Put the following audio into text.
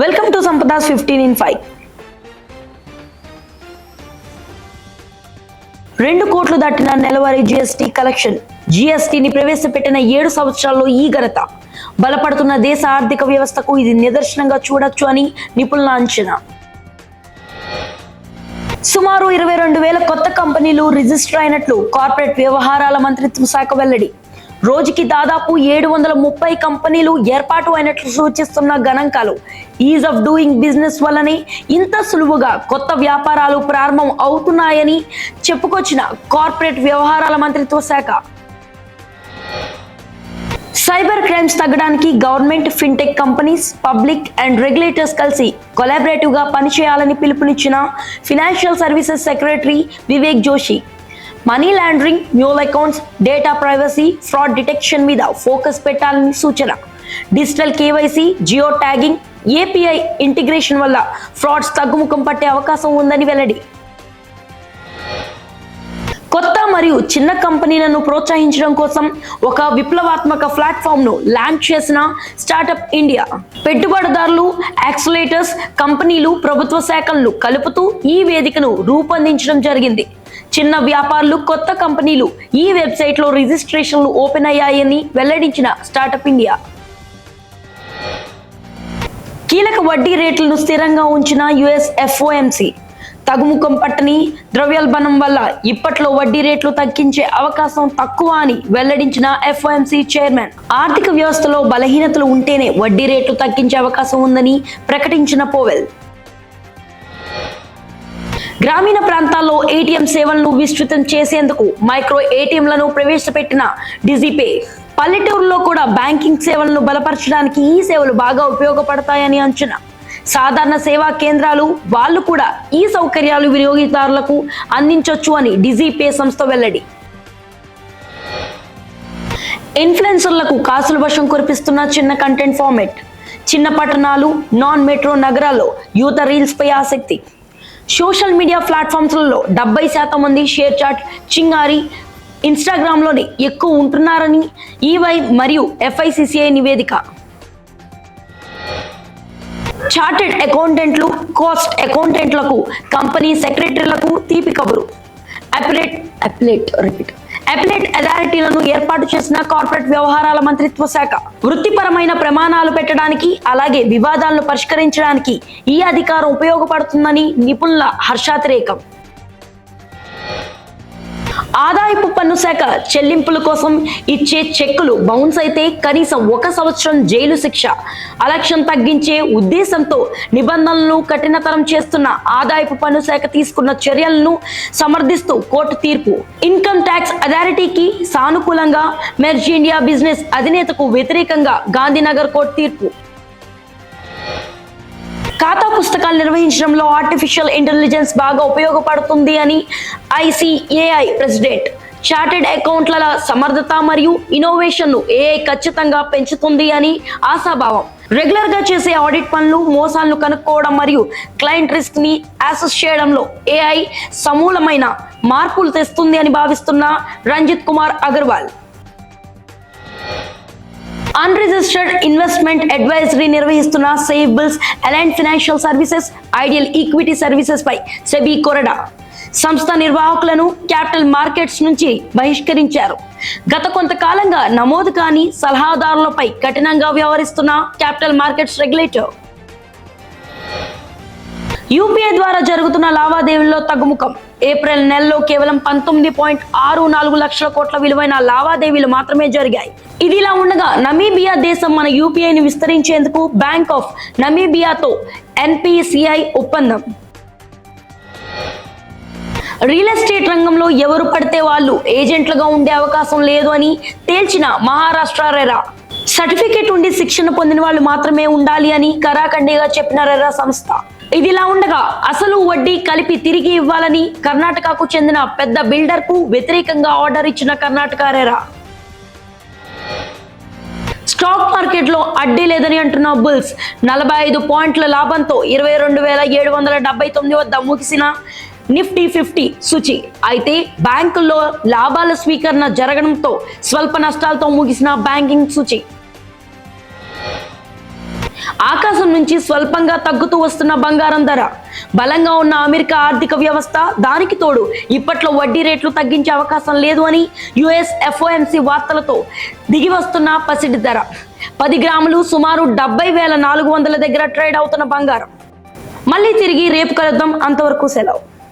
Welcome to Sampadas fifteen in five రెండు కోట్లు దాటిన నెలవారీ జిఎస్టీ కలెక్షన్ జిఎస్టీని ప్రవేశపెట్టిన ఏడు సంవత్సరాల్లో ఈ ఘనత. బలపడుతున్న దేశ ఆర్థిక వ్యవస్థకు ఇది నిదర్శనంగా చూడొచ్చు అని నిపుణుల అంచనా. సుమారు ఇరవై రెండు వేల కొత్త కంపెనీలు రిజిస్టర్ అయినట్లు కార్పొరేట్ వ్యవహారాల మంత్రిత్వ శాఖ వెల్లడి రోజుకి దాదాపు ఏడు వందల ముప్పై కంపెనీలు ఏర్పాటు అయినట్లు సూచిస్తున్న గణాంకాలు. ఈజ్ ఆఫ్ డూయింగ్ బిజినెస్ వల్లనే ఇంత సులువుగా కొత్త వ్యాపారాలు ప్రారంభం అవుతున్నాయని చెప్పుకొచ్చిన కార్పొరేట్ వ్యవహారాల మంత్రిత్వ శాఖ. సైబర్ క్రైమ్స్ తగ్గడానికి government fintech companies public and regulators కలిసి కొలాబరేటివ్గా పనిచేయాలని పిలుపునిచ్చిన financial services secretary Vivek Joshi. Money laundering mule accounts data privacy fraud detection మీద ఫోకస్ పెట్టాలని సూచన. Digital KYC geo tagging API integration వల్ల ఫ్రాడ్స్ తగ్గుముఖం పట్టే అవకాశం ఉందని వెల్లడి. కొత్త మరియు చిన్న కంపెనీలను ప్రోత్సహించడం కోసం ఒక విప్లవాత్మక ప్లాట్ఫామ్ను లాంచ్ చేసిన స్టార్టప్ ఇండియా. పెట్టుబడిదారులు యాక్సిలేటర్స్ కంపెనీలు ప్రభుత్వ శాఖలను కలుపుతూ ఈ వేదికను రూపొందించడం జరిగింది. చిన్న వ్యాపారులు కొత్త కంపెనీలు ఈ వెబ్సైట్లో రిజిస్ట్రేషన్లు ఓపెన్ అయ్యాయని వెల్లడించిన స్టార్టప్ ఇండియా. కీలక వడ్డీ రేట్లను స్థిరంగా ఉంచిన యుఎస్ ఎఫ్ఓఎంసి. తగుముఖం పట్టని ద్రవ్యోల్బణం వల్ల ఇప్పట్లో వడ్డీ రేట్లు తగ్గించే అవకాశం తక్కువ అని వెల్లడించిన ఎఫ్ఓఎంసి చైర్మన్. ఆర్థిక వ్యవస్థలో బలహీనతలు ఉంటేనే వడ్డీ రేట్లు తగ్గించే అవకాశం ఉందని ప్రకటించిన పోవెల్. గ్రామీణ ప్రాంతాల్లో ఏటీఎం సేవలను విస్తృతం చేసేందుకు మైక్రో ఏటీఎంలను ప్రవేశపెట్టిన డిజిపే. పల్లెటూరులో కూడా బ్యాంకింగ్ సేవలను బలపరచడానికి ఈ సేవలు బాగా ఉపయోగపడతాయని అంచనా. సాధారణ సేవా కేంద్రాలు వాళ్ళు కూడా ఈ సౌకర్యాలు వినియోగదారులకు అందించవచ్చు అని డిజిపే సంస్థ వెల్లడి. ఇన్ఫ్లుయెన్సర్లకు కాసుల వర్షం కురిపిస్తున్న చిన్న కంటెంట్ ఫార్మేట్ చిన్న పట్టణాలు నాన్ మెట్రో నగరాల్లో యూత రీల్స్ పై ఆసక్తి. సోషల్ మీడియా ప్లాట్ఫామ్స్లలో డెబ్బై శాతం మంది షేర్ చాట్ చింగారి ఇన్స్టాగ్రామ్లోనే ఎక్కువ ఉంటున్నారని ఈవై మరియు ఎఫ్ఐసిసిఐ నివేదిక. చార్టెడ్ అకౌంటెంట్లు కాస్ట్ అకౌంటెంట్లకు కంపెనీ సెక్రటరీలకు తీపి కబురు. అప్లెట్ అప్లెట్ రిపీట్. అపిలేట్ అథారిటీలను ఏర్పాటు చేసిన కార్పొరేట్ వ్యవహారాల మంత్రిత్వ శాఖ. వృత్తిపరమైన ప్రమాణాలు పెట్టడానికి అలాగే వివాదాలను పరిష్కరించడానికి ఈ అధికారం ఉపయోగపడుతుందని నిపుణుల హర్షాతిరేకం. ఆదాయపు పన్ను శాఖ చెల్లింపుల కోసం ఇచ్చే చెక్కులు బౌన్స్ అయితే కనీసం ఒక సంవత్సరం జైలు శిక్ష. అలక్ష్యం తగ్గించే ఉద్దేశంతో నిబంధనలను కఠినతరం చేస్తున్న ఆదాయపు పన్ను శాఖ తీసుకున్న చర్యలను సమర్థిస్తూ కోర్టు తీర్పు. ఇన్కమ్ ట్యాక్స్ అథారిటీకి సానుకూలంగా మెర్జ్ ఇండియా బిజినెస్ అధినేతకు వ్యతిరేకంగా గాంధీనగర్ కోర్టు తీర్పు. ఖాతా పుస్తకాలు నిర్వహించడంలో ఆర్టిఫిషియల్ ఇంటెలిజెన్స్ బాగా ఉపయోగపడుతుంది అని ఐసిఏఐ ప్రెసిడెంట్ చార్టెడ్ అకౌంట్ల సమర్థత మరియు ఇన్నోవేషన్ను ఏఐ ఖచ్చితంగా పెంచుతుంది అని ఆశాభావం. రెగ్యులర్గా చేసే ఆడిట్ పనులు మోసాలను కనుక్కోవడం మరియు క్లయింట్ రిస్క్ని యాసెస్ చేయడంలో ఏఐ సమూలమైన మార్పులు తెస్తుంది అని భావిస్తున్న Ranjit Kumar Agarwal. Unregistered investment advisory నిర్వహిస్తున్న సేబుల్స్ align financial services ideal equity services పై సెబీ కొరడా. సంస్థ నిర్వాహకులను క్యాపిటల్ మార్కెట్స్ నుంచి బహిష్కరించారు. గత కొంతకాలంగా నమోదు కాని సలహాదారులపై కఠినంగా వ్యవహరిస్తున్న క్యాపిటల్ మార్కెట్స్ రెగ్యులేటర్ యూపీఐ ద్వారా జరుగుతున్న లావాదేవీల్లో తగ్గుముఖం. ఏప్రిల్ నెలలో కేవలం పంతొమ్మిది పాయింట్ ఆరు నాలుగు లక్షల కోట్ల విలువైన లావాదేవీలు మాత్రమే జరిగాయి. ఇది ఇలా ఉండగా నమీబియా దేశం మన యూపీఐని విస్తరించేందుకు బ్యాంక్ ఆఫ్ నమీబియాతో ఎన్పిసిఐ ఒప్పందం. రియల్ ఎస్టేట్ రంగంలో ఎవరు పడితే వాళ్ళు ఏజెంట్లుగా ఉండే అవకాశం లేదు అని తేల్చిన మహారాష్ట్ర రెరా. సర్టిఫికేట్ ఉండి శిక్షణ పొందిన వాళ్ళు మాత్రమే ఉండాలి అని కరాఖండిగా చెప్పిన రెరా సంస్థ. ఇదిలా ఉండగా అసలు వడ్డీ కలిపి తిరిగి ఇవ్వాలని కర్ణాటకకు చెందిన పెద్ద బిల్డర్కు వ్యతిరేకంగా ఆర్డర్ ఇచ్చిన కర్ణాటక రెరా. స్టాక్ మార్కెట్లో అడ్డీ లేదని అంటున్న బుల్స్. నలభై ఐదు పాయింట్ల లాభంతో ఇరవై రెండు వేల ఏడు వందల డెబ్బై తొమ్మిది వద్ద ముగిసిన నిఫ్టీ ఫిఫ్టీ సూచి. అయితే బ్యాంకుల్లో లాభాల స్వీకరణ జరగడంతో స్వల్ప నష్టాలతో ముగిసిన బ్యాంకింగ్ సూచి. ఆకాశం నుంచి స్వల్పంగా తగ్గుతూ వస్తున్న బంగారం ధర. బలంగా ఉన్న అమెరికా ఆర్థిక వ్యవస్థ దానికి తోడు ఇప్పట్లో వడ్డీ రేట్లు తగ్గించే అవకాశం లేదు అని యుఎస్ ఎఫ్ఓఎంసి వార్తలతో దిగి వస్తున్న పసిడి ధర. పది గ్రాములు సుమారు డెబ్బై వేల నాలుగు వందల దగ్గర ట్రేడ్ అవుతున్న బంగారం. మళ్ళీ తిరిగి రేపు కలుద్దాం. అంతవరకు సెలవు.